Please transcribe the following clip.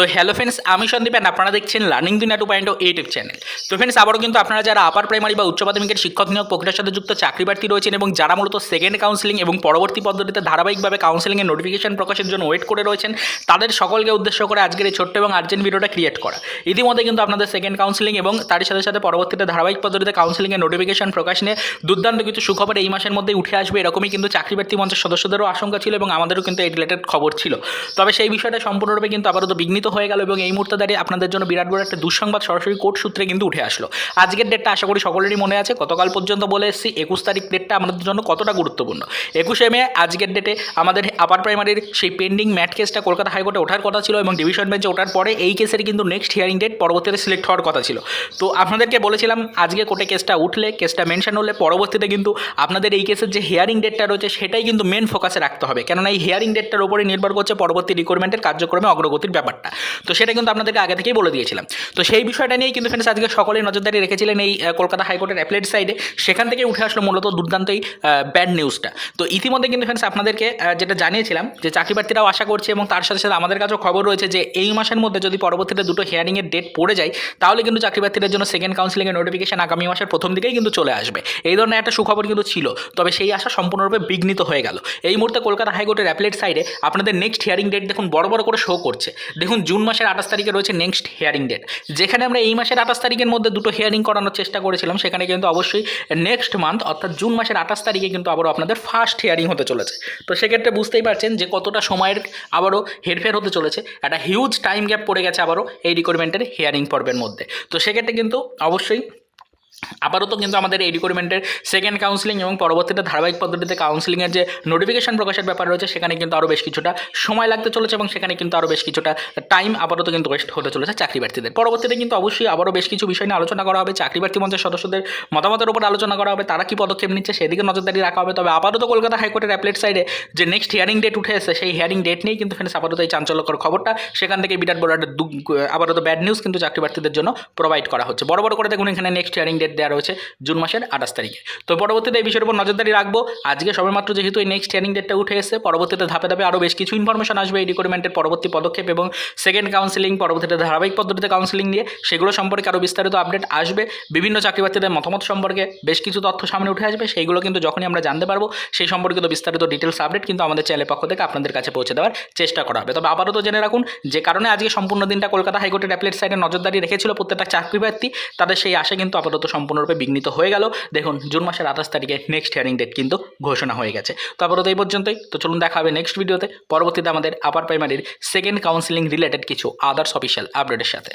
তো hello friends আমি Sandeep and আপনারা দেখছেন learning Duniya two point YouTube channel তো ফ্রেন্ডস আবারও কিন্তু আপনারা যারা আপার প্রাইমারি বা উচ্চ মাধ্যমিকের শিক্ষক নিয়োগ প্রক্রিয়ার সাথে যুক্ত চাকরি প্রার্থী রয়েছেন এবং যারা মূলত সেকেন্ড কাউন্সিলিং এবং পরবর্তী পদ্ধতিতে ধারাবাহিকভাবে কাউন্সিলিংয়ের নোটিফিকেশন প্রকাশের জন্য ওয়েট করে রয়েছেন, তাদের সকলকে উদ্দেশ্য করে আজকের এই ছোট্ট এবং আর্জেন্ট ভিডিওটা ক্রিয়েট করা। ইতিমধ্যে কিন্তু আপনাদের সেকেন্ড কাউন্সিলিং এবং তার সাথে সাথে পরবর্তীতে ধারাবাহিক পদ্ধতিতে কাউন্সিলিংয়ের নোটিফিকেশন প্রকাশ নিয়ে দুর্দান্ত কিছু সুখবর এই মাসের মধ্যে উঠে আসবে, এরকমই কিন্তু চাকরি প্রার্থী মঞ্চের সদস্যদেরও আশঙ্কা ছিল এবং আমাদেরও কিন্তু এই রিলেটেড খবর ছিল। তবে সেই বিষয়টা সম্পূর্ণরূপে কিন্তু আপাতত বিঘ্নিত হয়ে গেল এবং এই মুহূর্তে দাঁড়িয়ে আপনাদের জন্য বিরাট বড় একটা দুঃসংবাদ সরাসরি কোর্ট সূত্রে কিন্তু উঠে আসলো। আজকের ডেটটা আশা করি সকলেরই মনে আছে। গতকাল পর্যন্ত বলে এসেছি, একুশ তারিখ ডেটটা আমাদের জন্য কতটা গুরুত্বপূর্ণ? একুশে মে, আজকের ডেটে আমাদের আপার প্রাইমারির সেই পেন্ডিং ম্যাট কেসটা কলকাতা হাইকোর্টে ওঠার কথা ছিল এবং ডিভিশন বেঞ্চে ওঠার পরে এই কেসের কিন্তু নেক্সট হিয়ারিং ডেট পরবর্তীতে সিলেক্ট হওয়ার কথা ছিল। তো আপনাদেরকে বলেছিলাম, আজকে কোর্টে কেসটা উঠলে কেসটা মেনশন হলে পরবর্তীতে কিন্তু আপনাদের এই কেসের যে হিয়ারিং ডেটটা রয়েছে, সেটাই কিন্তু মেন ফোকাসে রাখতে হবে। কেননা এই হিয়ারিং ডেটটার উপরে নির্ভর করছে পরবর্তী রিকোয়ারমেন্টের কার্যক্রমে অগ্রগতির ব্যাপারটা। তো সেটা কিন্তু আপনাদেরকে আগে থেকেই বলে দিয়েছিলাম। তো সেই বিষয়টা নিয়েই কিন্তু ফ্রেন্ডস আজকে সকলেই নজরদারি রেখেছিলেন এই কলকাতা হাইকোর্টের অ্যাপ্লেট সাইডে সেখান থেকে উঠে আসলো মূলত দুর্দান্ত এই ব্যাড নিউজটা তো ইতিমধ্যে কিন্তু ফ্রেন্ডস আপনাদেরকে যেটা জানিয়েছিলাম, যে চাকরি প্রার্থীরাও আশা করছে এবং তার সাথে সাথে আমাদের কাছেও খবর রয়েছে যে এই মাসের মধ্যে যদি পরবর্তীতে দুটো হিয়ারিংয়ের ডেট পড়ে যায়, তাহলে কিন্তু চাকরি প্রার্থীদের জন্য সেকেন্ড কাউন্সিলিংয়ের নোটিফিকেশন আগামী মাসের প্রথম দিকেই কিন্তু চলে আসবে। এই ধরনের একটা সুখবর কিন্তু ছিল, তবে সেই আশা সম্পূর্ণরূপে বিঘ্নিত হয়ে গেল। এই মুহূর্তে কলকাতা হাইকোর্টের অ্যাপ্লেট সাইডে আপনাদের নেক্সট হিয়ারিং ডেট দেখুন বড় বড় করে শো করছে। দেখুন জুন মাসের আঠাশ তারিখে রয়েছে নেক্সট হিয়ারিং ডেট যেখানে আমরা এই মাসের আঠাশ তারিখের মধ্যে দুটো হিয়ারিং করানোর চেষ্টা করেছিলাম, সেখানে কিন্তু অবশ্যই নেক্সট মান্থ অর্থাৎ জুন মাসের আঠাশ তারিখে কিন্তু আবারও আপনাদের ফার্স্ট হিয়ারিং হতে চলেছে। তো সেক্ষেত্রে বুঝতেই পারছেন যে কতটা সময়ের আবারও হেরফের হতে চলেছে, একটা হিউজ টাইম গ্যাপ পড়ে গেছে আবারও এই রিকোয়ারমেন্টের হিয়ারিং পর্বের মধ্যে। তো সেক্ষেত্রে কিন্তু অবশ্যই আপাতত কিন্তু আমাদের এই রিকোয়ারমেন্টের সেকেন্ড কাউন্সিলিং এবং পরবর্তীতে ধারাবাহিক পদ্ধতিতে কাউন্সিলিংয়ের যে নোটিফিকেশন প্রকাশের ব্যাপার রয়েছে, সেখানে কিন্তু আরও বেশ কিছুটা সময় লাগতে চলেছে এবং সেখানে কিন্তু আরও বেশ কিছুটা টাইম আপাতত কিন্তু ওয়েস্ট হতে চলেছে চাকরি প্রার্থীদের পরবর্তীতে কিন্তু অবশ্যই আবারও বেশ কিছু বিষয় নিয়ে আলোচনা করা হবে চাকরি প্রার্থী মঞ্চের সদস্যদের মতামতের উপর আলোচনা করা হবে, তারা কি পদক্ষেপ নিচ্ছে সেদিকে নজরদারি রাখা হবে। তবে আপাতত কলকাতা হাইকোর্টের অ্যাপ্লেট সাইডে যে নেক্সট হিয়ারিং ডেট উঠে এসেছে সেই হিয়ারিং ডেট নিয়েই কিন্তু ফ্রেন্ডস আপাতত এই চাঞ্চল্যকর খবরটা। সেখান থেকে বিরাট বড় একটা আপাতত ব্যাড নিউজ কিন্তু চাকরি প্রার্থীদের জন্য প্রোভাইড করা হচ্ছে। বড় বড় করে দেখুন এখানে নেক্সট হিয়ারিং ডেট দেওয়া রয়েছে জুন মাসের আঠাশ তারিখে। তো পরবর্তীতে এই বিষয়ের উপর নজরদারি রাখব। আজকে সবেমাত্র যেহেতু এই নেক্সট হিয়ারিং ডেটটা উঠে এসেছে, পরবর্তীতে ধাপে ধাপে আরও বেশ কিছু ইনফরমেশন আসবে এই রিকোয়ারমেন্টের পরবর্তী পদক্ষেপ এবং সেকেন্ড কাউন্সিলিং পরবর্তীতে ধারাবাহিক পদ্ধতিতে কাউন্সিলিং নিয়ে সেগুলো সম্পর্কে আরও বিস্তারিত আপডেট আসবে। বিভিন্ন চাকরি প্রার্থীদের মতামত সম্পর্কে বেশ কিছু তথ্য সামনে উঠে আসবে, সেইগুলো কিন্তু যখনই আমরা জানতে পারব, সেই সম্পর্কিত বিস্তারিত ডিটেলস আপডেট কিন্তু আমাদের চ্যানেলের পক্ষ থেকে আপনাদের কাছে পৌঁছে দেওয়ার চেষ্টা করা হবে। তবে আপাতত জেনে রাখুন, যে কারণে আজকে সম্পূর্ণ দিনটা কলকাতা হাইকোর্টের অ্যাপ্লেট সাইডে নজরদারি রেখেছিল প্রত্যেকটা চাকরি প্রার্থী তাদের সেই আশা কিন্তু আপাতত সম্পূর্ণরূপে বিঘ্নিত হয়ে গেল। দেখুন, জুন মাসের আঠাশ তারিখে নেক্সট হিয়ারিং ডেট কিন্তু ঘোষণা হয়ে গেছে। তো এই পর্যন্তই। তো চলুন দেখা হবে নেক্সট ভিডিওতে পরবর্তীতে আমাদের আপার প্রাইমারির সেকেন্ড কাউন্সিলিং রিলেটেড কিছু আদার্স অফিসিয়াল আপডেটের সাথে।